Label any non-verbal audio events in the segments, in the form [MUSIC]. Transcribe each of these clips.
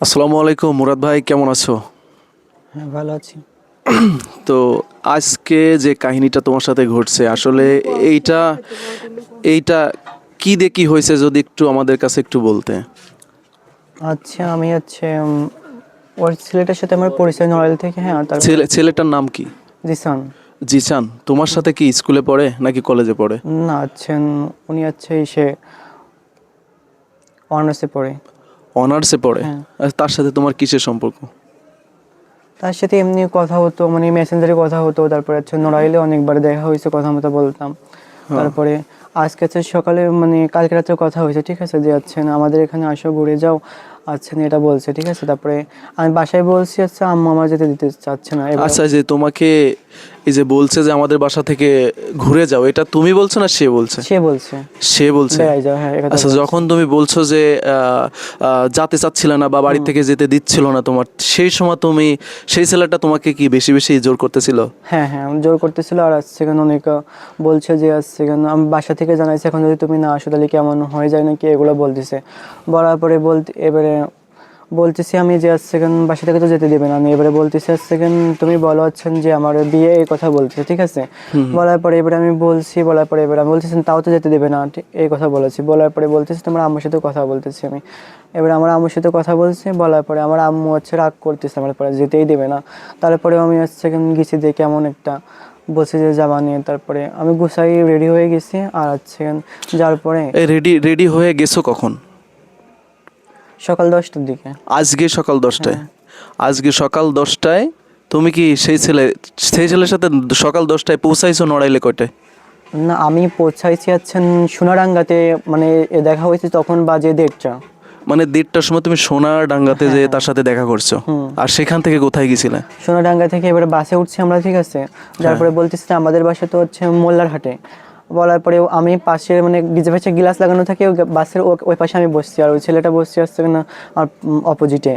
আসসালামু আলাইকুম মুরাদ ভাই কেমন আছো? হ্যাঁ ভালো আছি। তো আজকে যে কাহিনীটা তোমার সাথে ঘটছে আসলে এইটা এইটা কি কি হয়েছে যদি একটু আমাদের কাছে একটু বলতে? আচ্ছা আমি হচ্ছে ওর ছেলেটার সাথে আমার পরিচয় নড়াইল থেকে হ্যাঁ তার ছেলে ছেলেটার নাম কি? জিসান। জিচান তোমার সাথে কি স্কুলে পড়ে নাকি কলেজে পড়ে? না আছেন উনি হচ্ছে সে অনার্সে পড়ে। অনার্সে পড়ে। হ্যাঁ। আর তার সাথে তোমার কিসের সম্পর্ক? তার সাথে এমনি কথা হতো মানে মেসেঞ্জারে কথা হতো তারপরে হচ্ছে নড়াইলে অনেকবার দেখা হয়েছে কথা মতো বলতাম। তারপরে আজকে হচ্ছে সকালে মানে কালকে রাত্রে কথা হয়েছে ঠিক আছে? যে আচ্ছা না আমাদের এখানে আসো ঘুরে যাও। আচ্ছা এটা বলছে ঠিক আছে? তারপরে আমি বাসায় বলছি আচ্ছা আম্মু আমার যেতে দিতে চাচ্ছে না। আচ্ছা যে তোমাকে এই যে বলছে যে আমাদের বাসা থেকে ঘুরে যাও এটা তুমি বলছো না সে বলছে? সে বলছে। সে বলছে? হ্যাঁ আচ্ছা যখন তুমি বলছো যে যেতে চাচ্ছিলে না বা বাড়ি থেকে যেতে দিচ্ছিল না তোমার সেই সময় তুমি সেই ছেলেটা তোমাকে কি বেশি বেশি জোর করতেছিল? হ্যাঁ হ্যাঁ জোর করতেছিল আর আসছে কেন? অনেক বলছে যে আসছে কেন? আমি বাসা থেকে জানাইছি এখন যদি তুমি না আসো তাহলে কেমন হয়ে যায় নাকি? এগুলো বলতেছে। বলার পরে বলতে এবারে বলতেছি আমি যে আসছে কেন বাসা থেকে তো যেতে দেবে না। আমি এবারে বলতেছি আসছে কেন তুমি বলো আছেন যে আমার বিয়ে এই কথা বলছে ঠিক আছে? বলার পরে এবারে আমি বলছি বলার পরে এবারে আমি বলতেছি তাও তো যেতে দেবে না। এই কথা বলেছি। বলার পরে বলতেছি তোমার আম্মুর সাথে কথা বলতেছি আমি। এবারে আমার আম্মুর সাথে কথা বলছি বলার পরে আমার আম্মু হচ্ছে রাগ করতেছে আমার পরে যেতেই দেবে না। তারপরে আমি হচ্ছে কেন গেছি দিয়ে কেমন একটা বলছে যে যাবা নিয়ে। তারপরে আমি গুছাই রেডি হয়ে গেছি আর হচ্ছে কেন যাওয়ার পরে রেডি রেডি হয়ে গেছো কখন? সকাল দশটার দিকে। আজকে সকাল দশটায়। আজকে সকাল দশটায়। তুমি কি সেই ছেলে সেই ছেলের সাথে সকাল দশটায় পৌঁছাইছো নড়াইলে কয়টায়? না আমি পৌঁছাইছি আছেন সোনারাঙ্গাতে মানে দেখা হয়েছে তখন বাজে দেড়টা। মানে দেড়টার সময় তুমি সোনার ডাঙ্গাতে যে তার সাথে দেখা করছ। আর সেখান থেকে কোথায় গেছিলে? সোনাডাঙ্গা থেকে এবারে বাসে উঠছি আমরা ঠিক আছে? তারপরে বলতেছি যে আমাদের বাসা তো হচ্ছে মোল্লার হাটে বলার পরে আমি পাশে মানে ডিজে পাশে গ্লাস লাগানো থাকে বাসের ওই পাশে আমি বসছি আর ওই ছেলেটা বসছে আসছে কিনা আর অপোজিটে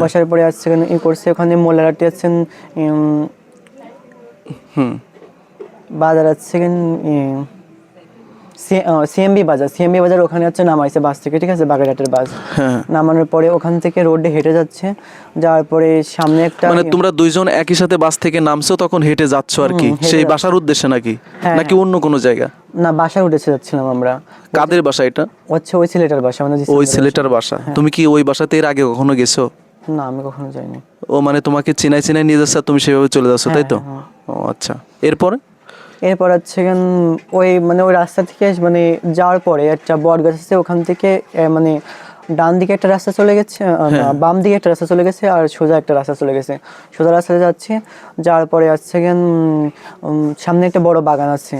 বসার পরে আসছে কিনা ই করছে ওখানে মোল্লারাটি আছেন হুম। বাজার আছে সিএমবি বাজার। সিএমবি বাজার ওখানে হচ্ছে নামাইছে বাস থেকে ঠিক আছে? বাগেরহাটের বাস। হ্যাঁ। নামানোর পরে ওখান থেকে রোডে হেঁটে যাচ্ছে। যাওয়ার পরে সামনে একটা মানে তোমরা দুইজন একই সাথে বাস থেকে নামছো তখন হেঁটে যাচ্ছ আর কি? সেই বাসার উদ্দেশ্যে নাকি? হ্যাঁ, নাকি অন্য কোনো জায়গা? না বাসায় উঠেছে যাচ্ছিলাম আমরা। কাদের বাসা এটা? হচ্ছে ওই ছেলেটার বাসা মানে ওই ছেলেটার বাসা। তুমি কি ওই বাসাতে এর আগে কখনো গেছো? না আমি কখনো যাইনি। ও মানে তোমাকে চিনাই চিনাই নিয়ে যাচ্ছে তুমি সেভাবে চলে যাচ্ছ তাই তো? হ্যাঁ, ও আচ্ছা। এরপরে? এরপর হচ্ছে ওই মানে ওই রাস্তা থেকে মানে যাওয়ার পরে একটা বট গাছ আছে ওখান থেকে মানে ডান দিকে একটা রাস্তা চলে গেছে বাম দিকে একটা রাস্তা চলে গেছে আর সোজা একটা রাস্তা চলে গেছে। সোজা রাস্তাতে যাচ্ছে যাওয়ার পরে আসছে গেন সামনে একটা বড় বাগান আছে।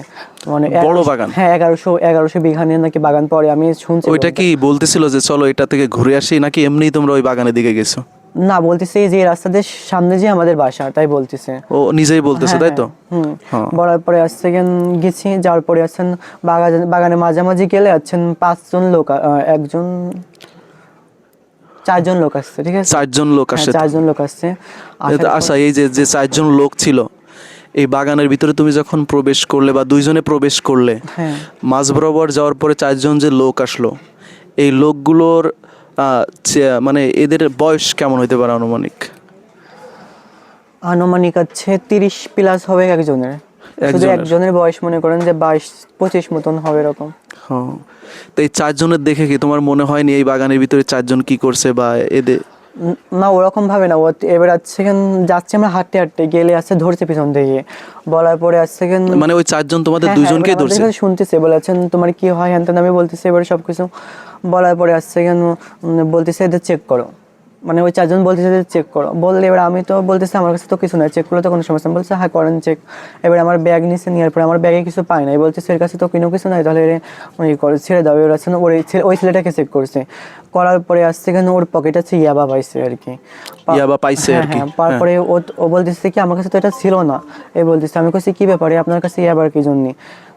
মানে বড় বাগান? হ্যাঁ এগারোশো এগারোশো বিঘা নিয়ে নাকি বাগান পরে আমি শুনছি ওইটা কি বলতেছিল যে চলো এটা থেকে ঘুরে আসি নাকি এমনিই তোমরা ওই বাগানের দিকে গেছো? না বলতেছে যে এই রাস্তাদের সামনে যে আমাদের বাসা তাই বলতেছে। ও নিজেই বলতেছে তাই তো? হুম। হ্যাঁ। বলার পরে আসছে গেছি যাওয়ার পরে আছেন বাগান বাগানে মাঝামাঝি গেলে আছেন পাঁচজন লোক একজন চারজন লোক আসছে ঠিক আছে? চারজন লোক হ্যাঁ, আসছে চারজন লোক আসছে। আচ্ছা এই যে যে চারজন লোক ছিল এই বাগানের ভিতরে তুমি যখন প্রবেশ করলে বা দুইজনে প্রবেশ করলে হ্যাঁ। মাঝ বরাবর যাওয়ার পরে চারজন যে লোক আসলো এই লোকগুলোর মানে এদের বয়স কেমন হইতে পারে আনুমানিক আনুমানিক আছে তিরিশ প্লাস হবে একজনের শুধু একজনের। বয়স মনে করেন যে বাইশ পঁচিশ মতন হবে এরকম হ্যাঁ। তো এই চারজনের দেখে কি তোমার মনে হয়নি এই বাগানের ভিতরে চারজন কি করছে বা এদের না ওরকম ভাবে না। ও এবার আসছে কেন যাচ্ছে আমরা হাঁটতে হাঁটতে গেলে আসছে ধরছে পিছন থেকে। বলার পরে আসছে কেন মানে ওই চারজন তোমাদের হ্যাঁ, হ্যাঁ, এবার ধরছে? শুনতেছে বলেছেন তোমার কি হয় হ্যান তো আমি বলতেছি এবার সবকিছু বলার পরে আসছে কেন বলতেছে এদের চেক করো। মানে ওই চারজন বলতেছে যে চেক করো। বললে এবার আমি তো বলতেছি আমার কাছে তো কিছু নাই চেক করলে তো কোনো সমস্যা বলছে হ্যাঁ করেন চেক এবার আমার ব্যাগ নিচে নেওয়ার পরে আমার ব্যাগে কিছু পাই নাই। বলতেছে এর কাছে তো কোনো কিছু নাই তাহলে এর ওই করে ছেড়ে দাও। এবার আছে ওর ছেলে- ওই ছেলেটাকে চেক করছে। করার পরে আসছে কেন ওর পকেটে আছে ইয়াবা পাইছে আর কি। ইয়াবা পাইছে আর হ্যাঁ, কি, হ্যাঁ, তারপরে ও ও বলতেছে কি আমার কাছে তো এটা ছিল না। এই বলতেছে আমি কইছি কি ব্যাপারে? আপনার কাছে ইয়াবার কি জন্য?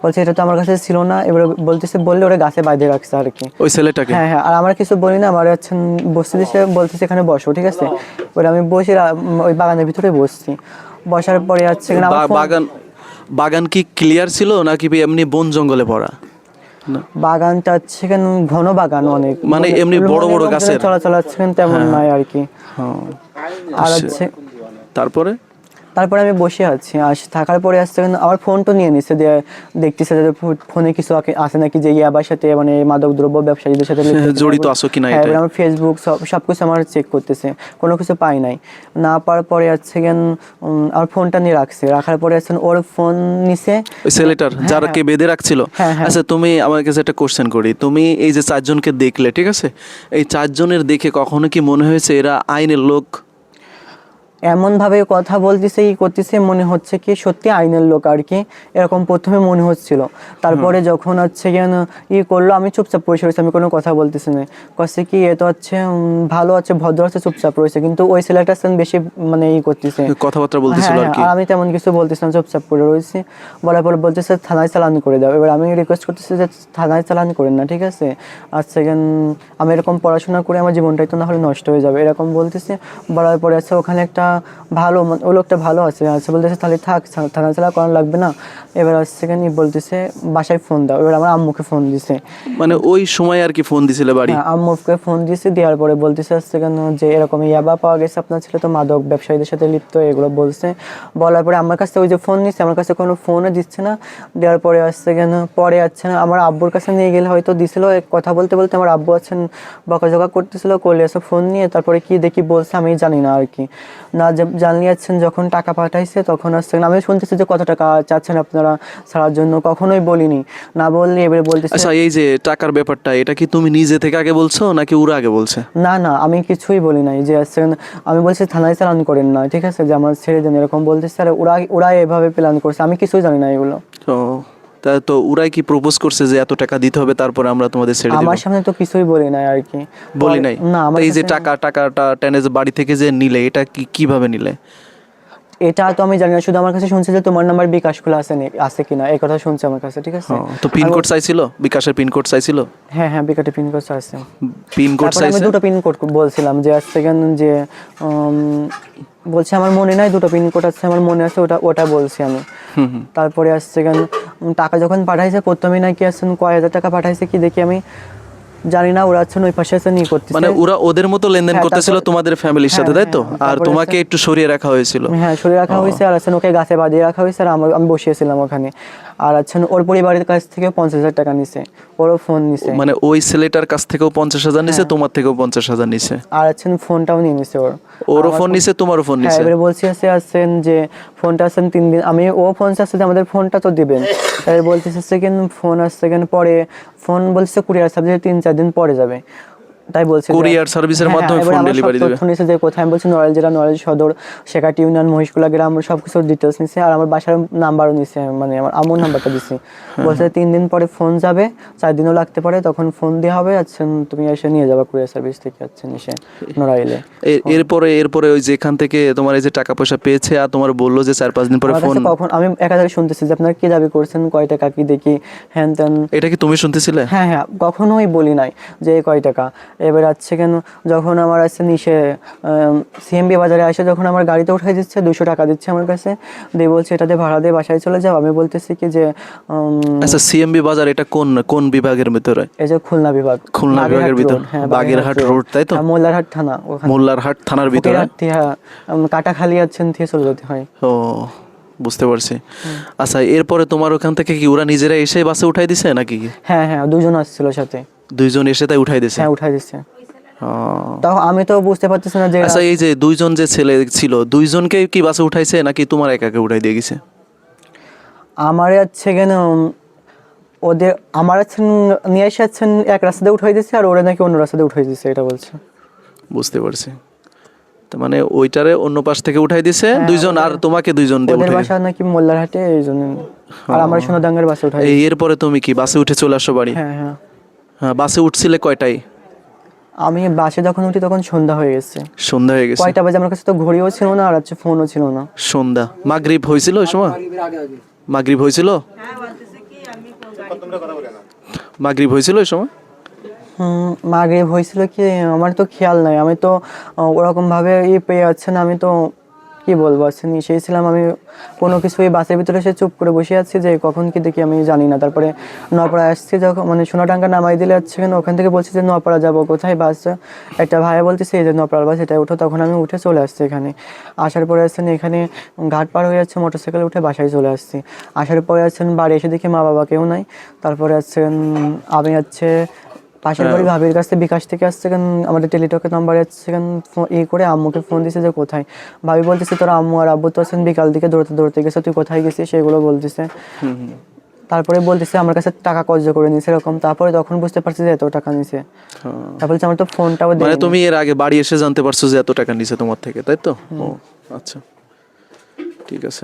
বলছে এটা তো আমার কাছে ছিল না। এবার বলতেছে বললে ওরা গাছে বাইধে রাখছে আর কি। ওই ছেলেটাকে? হ্যাঁ হ্যাঁ আর আমার কিছু বলি না আমার হচ্ছে বসতে দিছে বলতেছে এখানে বসো ঠিক আছে? ওরা আমি বসে ওই বাগানের ভিতরে বসছি। বসার পরে হচ্ছে বাগান বাগান কি ক্লিয়ার ছিল নাকি এমনি বন জঙ্গলে ভরা? বাগানটা হচ্ছে কেন ঘন বাগান অনেক। মানে এমনি বড় বড় গাছের? চলাচল হচ্ছে কেন তেমন নয় আর কি। হ্যাঁ। আর হচ্ছে তারপরে? তারপরে আমি বসে আছি। আর থাকার পরে কেন আমার ফোন তো নিয়ে নিচ্ছে যে দেখতেছে যে ফোনে কিছু আছে নাকি যে ইয়াবার সাথে মানে মাদক দ্রব্য ব্যবসায়ীদের সাথে [LAUGHS] জড়িত আছো কিনা হ্যাঁ, এটাই। আমার ফেসবুক সব সব কিছু আমার চেক করতেছে। কোনো কিছু পাই নাই। না পাওয়ার পরে আসছে কেন আমার ফোনটা নিয়ে রাখছে। রাখার পরে আসছে ওর ফোন নিছে। ওই ছেলেটার যারাকে বেঁধে রাখছিল? হ্যাঁ, হ্যাঁ। আচ্ছা তুমি আমার কাছে একটা কোশ্চেন করি। তুমি এই যে চারজনকে দেখলে ঠিক আছে? এই চারজনের দেখে কখনো কি মনে হয়েছে এরা আইনের লোক এমন ভাবে কথা বলতেছে ই করতেছে মনে হচ্ছে কি সত্যি আইনের লোক আর কি। এরকম প্রথমে মনে হচ্ছিল। তারপরে যখন হচ্ছে কেন ই করল আমি চুপচাপ বসে রয়েছি আমি কোনো কথা বলতেছি না। কচ্ছে কি এ তো হচ্ছে ভালো আছে ভদ্র আছে চুপচাপ রয়েছে কিন্তু ওই সঙ্গে বেশি মানে ই করতেছে। কথাবার্তা বলতেছিল হ্যাঁ, আর কি। হ্যাঁ, আমি তেমন কিছু বলতেছিলাম চুপচাপ করে রয়েছি। বলার পর বলতেছে থানায় চালান করে দাও। এবার আমি রিকোয়েস্ট করতেছি যে থানায় চালান করেন না ঠিক আছে? আর সেকেন্ড আমি এরকম পড়াশোনা করে আমার জীবনটাই তো না হলে নষ্ট হয়ে যাবে এরকম বলতেছে। বলার পরে আছে ওখানে একটা ভালো ও লোকটা ভালো আছে আছে বলতেছে তাহলে থাক থানা চালা করানো লাগবে না। এবার আসছে কেন বলতেছে বাসায় ফোন দাও। এবার আমার আম্মুকে ফোন দিছে। মানে ওই সময় আর কি ফোন দিছিলে বাড়ি? হ্যাঁ, আম্মুকে ফোন দিয়েছি দেওয়ার পরে বলতেছে আসছে কেন যে এরকম ইয়াবা পাওয়া গেছে আপনার ছেলে তো মাদক ব্যবসায়ীদের সাথে লিপ্ত এগুলো বলছে। বলার পরে আমার কাছে ওই যে ফোন নিচ্ছে আমার কাছে কোনো ফোনও দিচ্ছে না। দেওয়ার পরে আসছে কেন পরে আসছে না আমার আব্বুর কাছে নিয়ে গেলে হয়তো দিছিল কথা বলতে বলতে আমার আব্বু আছেন বকাঝকা করতেছিল করলে ফোন নিয়ে তারপরে কি দেখি বলছে আমি জানি না আর কি। না জানলে যাচ্ছেন যখন টাকা পাঠাইছে তখন আসছে আমি শুনতেছি যে কত টাকা চাচ্ছেন আপনারা ছাড়ার জন্য কখনোই বলিনি। না বললে এবারে বলতেছে আচ্ছা এই যে টাকার ব্যাপারটা এটা কি তুমি নিজে থেকে আগে বলছো নাকি ওরা আগে বলছে? না না আমি কিছুই বলি নাই যে আসছেন। আমি বলছি থানায় চালান করেন না ঠিক আছে? যে আমার ছেড়ে দেন এরকম বলতেছে আর ওরা ওরা এভাবে প্ল্যান করছে। আমি কিছুই জানি না এগুলো। তো তা তো ওরাই কি প্রপোজ করছে যে এত টাকা দিতে হবে তারপরে আমরা তোমাদের ছেড়ে দেব? আমার সামনে তো কিছুই বলি নাই আর কি। বলি নাই? না আমার এই যে টাকা টাকাটা টেনে বাড়ি থেকে যে নিলে এটা কি কীভাবে নিলে? এটা তো আমি জানি না শুধু আমার কাছে শুনছে যে তোমার নাম্বার বিকাশ খোলা আছে আছে কিনা এই কথা শুনছে আমার কাছে ঠিক আছে? তো পিনকোড চাইছিল? বিকাশের পিনকোড চাইছিল? হ্যাঁ হ্যাঁ বিকাটে পিনকোড আছে পিনকোড তারপরে আমি চাইছে? দুটো পিনকোড বলছিলাম যে আসছে কেন যে বলছে আমার মনে নাই দুটো পিনকোড আছে আমার মনে আছে ওটা ওটা বলছি আমি। তারপরে আসছে কেন টাকা যখন পাঠাইছে প্রথমে নাকি আসছেন কয় হাজার টাকা পাঠাইছে কি দেখি আমি। জানি না ওরা আছেন ওই পাশে আছে নিয়ে করতেছে। মানে ওরা ওদের মতো লেনদেন হ্যাঁ, করতেছিল তোমাদের ফ্যামিলির সাথে হ্যাঁ, তাই তো? হ্যাঁ, আর তোমাকে একটু সরিয়ে রাখা হয়েছিল। হ্যাঁ সরিয়ে রাখা হয়েছে আর আছেন ওকে গাছে বাঁধিয়ে রাখা হয়েছে আর আমি বসিয়েছিলাম ওখানে। আর আছেন ওর পরিবারের কাছ থেকে পঞ্চাশ হাজার টাকা নিছে। ওরও ফোন নিছে। মানে ওই ছেলেটার কাছ থেকেও পঞ্চাশ হাজার নিছে তোমার থেকেও পঞ্চাশ হাজার নিছে? আর আছেন ফোনটাও নিয়ে নিছে ওর। ওরও ফোন নিছে তোমারও ফোন নিছে? এবারে বলছি আছে আছেন যে ফোনটা আছেন তিন দিন আমি ও ফোন চাচ্ছে যে আমাদের ফোনটা তো দিবেন। তাই বলতেছে সেকেন্ড ফোন আসছে সেকেন্ড পরে ফোন বলছে কুরিয়ার সার্ভিস তিন চার দিন পরে যাবে। তাই বলছে Courier service-এর হ্যাঁ, মাধ্যমে হ্যাঁ, এবারে phone আমার দিবে। তথ্য নিছে যে কোথায় বলছি নড়াইল জেলা নড়াইল সদর শেখাটি ইউনিয়ন মহিষকুলা গ্রাম সব কিছু ডিটেলস নিছে আর আমার বাসার নাম্বারও নিছে মানে আমার আমুর নাম্বারটা দিছি বলছে তিন দিন পরে ফোন যাবে চার দিনও লাগতে পারে তখন ফোন দেওয়া হবে আচ্ছা তুমি এসে নিয়ে যাবা কুরিয়ার সার্ভিস থেকে আচ্ছা এসে নড়াইলে। এরপরে এরপরে ওই যেখান থেকে তোমার এই যে টাকা পয়সা পেয়েছে আর তোমার বলল যে চার পাঁচ দিন পরে ফোন কখন আমি একাধারে শুনতেছি যে আপনার কি দাবি করছেন কয় টাকা কি দেখি হ্যান ত্যান। এটা কি তুমি শুনতেছিলে? হ্যাঁ হ্যাঁ কখনোই বলি নাই যে কয় টাকা। এবার আসছে কেন? যখন আমার আসছে নিশে সিএমবি বাজারে আসে যখন আমার গাড়িতে উঠাই দিচ্ছে দুশো টাকা দিচ্ছে আমার কাছে। দিয়ে বলছে এটাতে ভাড়া দিয়ে বাসায় চলে যাও। আমি বলতেছি কি যে আচ্ছা সিএমবি বাজার এটা কোন কোন বিভাগের ভিতরে? এই যে খুলনা বিভাগ। খুলনা বিভাগের ভিতর? হ্যাঁ, বাগেরহাট রোড, তাই তো? হ্যাঁ, মোল্লারহাট থানা মোল্লারহাট থানার ভিতরে? উম, কাটাখালি আছেন থেকে চলে যেতে হয়। ও বুঝতে পারছি। আচ্ছা এরপরে তোমার ওখান থেকে কি ওরা নিজেরা এসে বাসে উঠাই দিছে নাকি? হ্যাঁ হ্যাঁ দুজন আসছিল সাথে। দুইজন এসে তাই উঠাই দিছে? হ্যাঁ উঠাই দিচ্ছে। তাও আমি তো বুঝতে পারতেছি না যে আচ্ছা এই যে দুইজন যে ছেলে ছিল দুইজনকে কি বাসে উঠাইছে নাকি তোমার একাকে উঠাই দিয়ে গেছে? আমার হচ্ছে কেন ওদের আমার নিয়ে এসে আছেন এক রাস্তাতে উঠাই দিচ্ছে আর ওরা নাকি অন্য রাস্তাতে উঠাই দিচ্ছে এটা বলছে। বুঝতে পারছি। মানে ওইটারে অন্য পাশ থেকে উঠাই দিছে হ্যাঁ, দুইজন আর তোমাকে দুইজন দিয়ে ওদের বাসা নাকি মোল্লারহাটে এই জন্য। আর আমার সোনাদাঙ্গার বাসে উঠাই এই এরপরে তুমি কি বাসে উঠে চলে আসো বাড়ি? হ্যাঁ হ্যাঁ। বাসে উঠছিলে কয়টায়? আমি বাসে যখন উঠি তখন সন্ধ্যা হয়ে গেছে। সন্ধ্যা হয়ে গেছে। কয়টা বাজে? আমার কাছে তো ঘড়িও ছিল না আর হচ্ছে ফোনও ছিল না। সন্ধ্যা। মাগরিব হয়েছিল ওই সময়? মাগরিব হয়েছিল? মাগরিব হয়েছিল ওই সময়? মাগরিব হয়েছিল কি? আমার তো খেয়াল নাই। আমি তো ওরকম ভাবে ই পেয়ে যাচ্ছে না। আমি তো কি বলব আসছে নিচেই ছিলাম আমি কোনো কিছু কিছুই, বাসের ভিতরে সে চুপ করে বসে আছি যে কখন কি দেখি আমি জানি না। তারপরে নপাড়া আসছি, যখন মানে সোনাটাঙ্গা নামাই দিলে যাচ্ছে কেন ওখান থেকে বলছি যে নপাড়া যাব, কোথায় বাস? একটা ভাইয়া বলতেছে, এই যে নপাড়ার বাস এটা উঠো। তখন আমি উঠে চলে আসছি এখানে। আসার পরে আসছেন এখানে ঘাট পার হয়ে যাচ্ছে মোটরসাইকেল উঠে বাসায় চলে আসছি। আসার পরে আসছেন বাড়ি এসে দেখি মা বাবা কেউ নাই। তারপরে আসছেন, আমি হচ্ছে পাশের বাড়ি ভাবির কাছে বিকাশ থেকে আসছে কেন? আমাদের টেলিটকের নাম্বার আসছে কেন? ই করে আম্মুকে ফোন দিছে যে কোথায়? ভাবি বলতেছে তোর আম্মু আর আব্বু তো আছেন বিকাল দিকে দৌড়তে দৌড়তে গেছে তুই কোথায় গেছিস? সেগুলো বলতেছে। তারপরে বলতেছে আমার কাছে টাকা কর্য করে নিছে এরকম। তারপরে তখন বুঝতে পারছি যে এত টাকা নিছে। হ্যাঁ। তারপরে আমার তো ফোনটাও মানে তুমি এর আগে বাড়ি এসে জানতে পারছ যে এত টাকা নিছে তোমার থেকে তাই তো? ও আচ্ছা। ঠিক আছে।